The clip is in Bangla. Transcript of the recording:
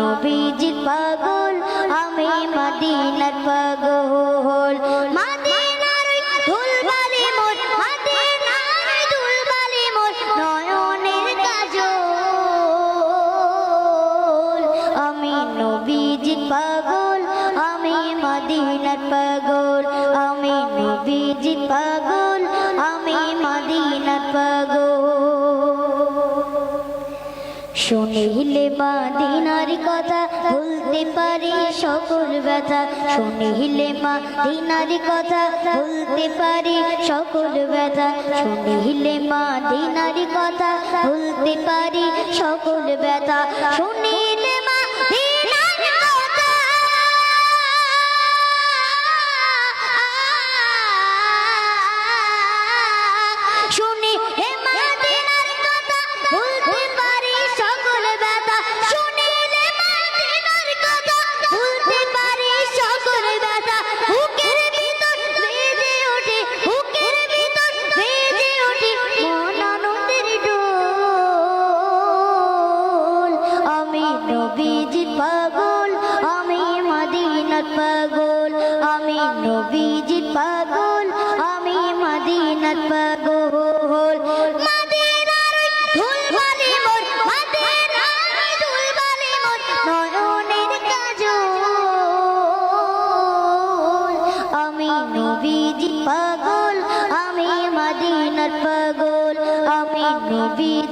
নবীজি পাগল শুনিলে মাদিনার কথা ভুলতে পারি সকল ব্যথা। শুনিলে মাদিনার কথা ভুলতে পারি সকল ব্যথা। শুনিলে মাদিনার কথা ভুলতে পারি সকল ব্যথা। শুনিলে